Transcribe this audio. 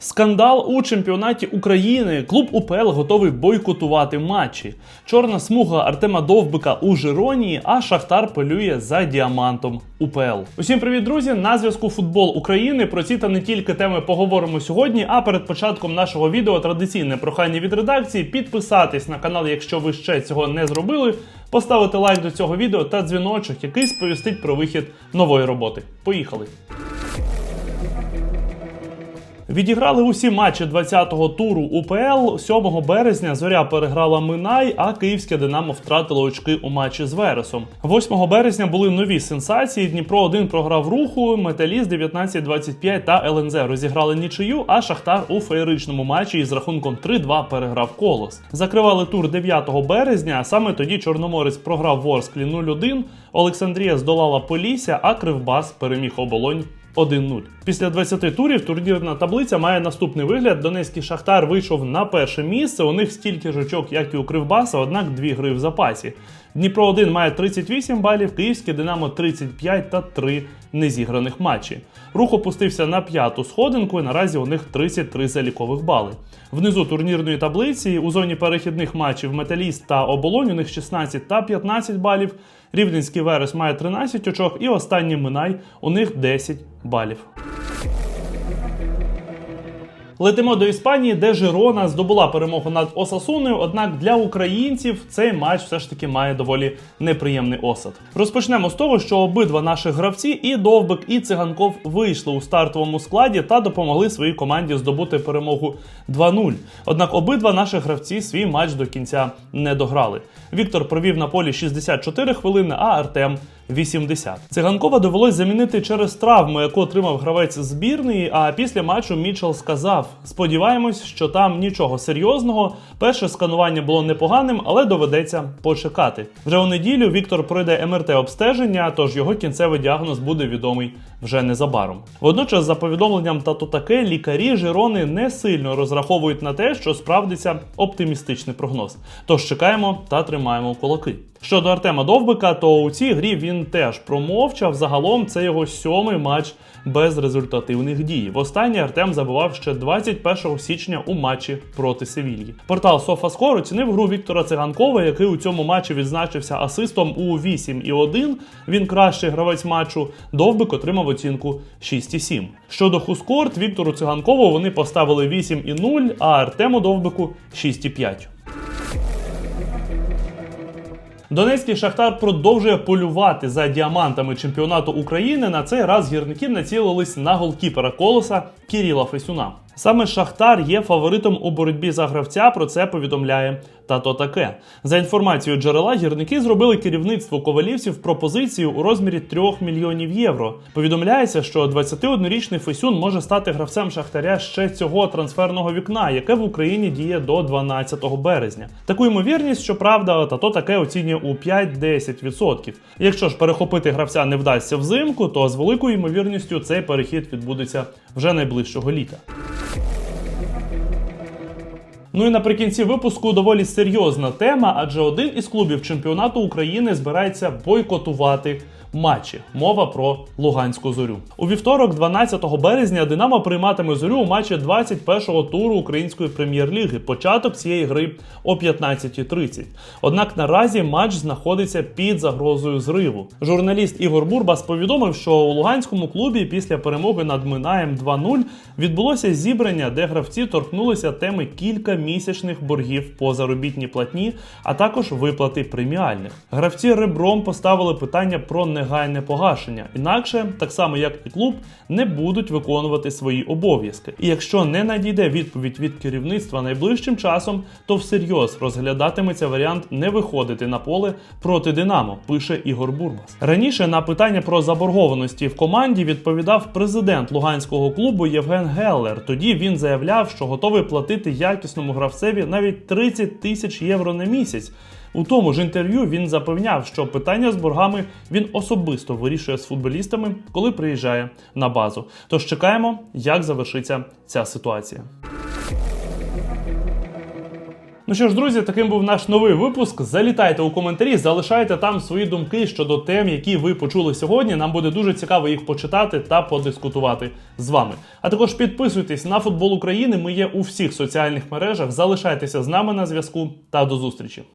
Скандал у чемпіонаті України. Клуб УПЛ готовий бойкотувати матчі. Чорна смуга Артема Довбика у Жиронії, а Шахтар полює за діамантом УПЛ. Усім привіт, друзі! На зв'язку Футбол України. Про ці та не тільки теми поговоримо сьогодні. А перед початком нашого відео традиційне прохання від редакції підписатись на канал, якщо ви ще цього не зробили. Поставити лайк до цього відео та дзвіночок, який сповістить про вихід нової роботи. Поїхали! Відіграли усі матчі 20-го туру УПЛ. 7 березня зоря переграла Минай, а київське Динамо втратило очки у матчі з Вересом. 8 березня були нові сенсації. Дніпро 1 програв руху, Металіст 19-25 та ЛНЗ розіграли нічию. А Шахтар у феєричному матчі із рахунком 3-2 переграв колос. Закривали тур 9 березня. Саме тоді Чорноморець програв Ворсклі 0-1, Олександрія здолала Полісся, а Кривбас переміг оболонь 1-0. Після 20 турів турнірна таблиця має наступний вигляд. Донецький Шахтар вийшов на перше місце. У них стільки ж очок, як і у Кривбаса, однак дві гри в запасі. Дніпро 1 має 38 балів, Київське Динамо 35 та 3 незіграних матчі. Рух опустився на п'яту сходинку, і наразі у них 33 залікових бали. Внизу турнірної таблиці у зоні перехідних матчів Металіст та Оболонь у них 16 та 15 балів. Рівненський Верес має 13 очок, і останній Минай у них 10 балів. Летимо до Іспанії, де Жирона здобула перемогу над Осасуною. Однак для українців цей матч все ж таки має доволі неприємний осад. Розпочнемо з того, що обидва наших гравці, і Довбик, і Циганков вийшли у стартовому складі та допомогли своїй команді здобути перемогу 2-0. Однак обидва наших гравці свій матч до кінця не дограли. Віктор провів на полі 64 хвилини, а Артем 80. Циганкова довелось замінити через травму, яку отримав гравець збірної. А після матчу Мічел сказав: сподіваємось, що там нічого серйозного. Перше сканування було непоганим, але доведеться почекати. Вже у неділю Віктор пройде МРТ обстеження, тож його кінцевий діагноз буде відомий вже незабаром. Водночас, за повідомленням тату таке, лікарі Жирони не сильно розраховують на те, що справдиться оптимістичний прогноз. Тож чекаємо та тримаємо кулаки. Щодо Артема Довбика, то у цій грі він теж промовчав. Загалом це його сьомий матч без результативних дій. Востаннє Артем забував ще 21 січня у матчі проти Севільї. Портал SofaScore оцінив гру Віктора Циганкова, який у цьому матчі відзначився асистом у 8 і 1. Він кращий гравець матчу. Довбик отримав оцінку 6,7. Щодо Хускорт, Віктору Циганкову вони поставили 8 і 0, а Артему Довбику 6,5. Донецький Шахтар продовжує полювати за діамантами чемпіонату України. На цей раз гірники націлились на голкіпера колоса Кіріла Фесюна. Саме Шахтар є фаворитом у боротьбі за гравця. Про це повідомляє тато таке. За інформацією джерела, гірники зробили керівництву ковалівців пропозицію у розмірі 3 мільйонів євро. Повідомляється, що 21-річний Фесюн може стати гравцем Шахтаря ще цього трансферного вікна, яке в Україні діє до 12 березня. Таку ймовірність, щоправда, тато таке оцінює у 5-10%. Якщо ж перехопити гравця не вдасться взимку, то з великою ймовірністю цей перехід відбудеться вже найближчого літа. Ну і наприкінці випуску доволі серйозна тема, адже один із клубів чемпіонату України збирається бойкотувати матчі. Мова про Луганську зорю. У вівторок, 12 березня, Динамо прийматиме зорю у матчі 21-го туру Української прем'єр-ліги. Початок цієї гри о 15.30. Однак наразі матч знаходиться під загрозою зриву. Журналіст Ігор Бурбас повідомив, що у Луганському клубі після перемоги над Минаєм 2-0 відбулося зібрання, де гравці торкнулися теми кількамісячних боргів по заробітній платні, а також виплати преміальних. Гравці ребром поставили питання про негайне погашення. Інакше, так само як і клуб, не будуть виконувати свої обов'язки. І якщо не надійде відповідь від керівництва найближчим часом, то всерйоз розглядатиметься варіант не виходити на поле проти Динамо, пише Ігор Бурбас. Раніше на питання про заборгованості в команді відповідав президент луганського клубу Євген Геллер. Тоді він заявляв, що готовий платити якісному гравцеві навіть 30 тисяч євро на місяць. У тому ж інтерв'ю він запевняв, що питання з боргами він особисто вирішує з футболістами, коли приїжджає на базу. Тож чекаємо, як завершиться ця ситуація. Ну що ж, друзі, таким був наш новий випуск. Залітайте у коментарі, залишайте там свої думки щодо тем, які ви почули сьогодні. Нам буде дуже цікаво їх почитати та подискутувати з вами. А також підписуйтесь на футбол України. Ми є у всіх соціальних мережах. Залишайтеся з нами на зв'язку та до зустрічі.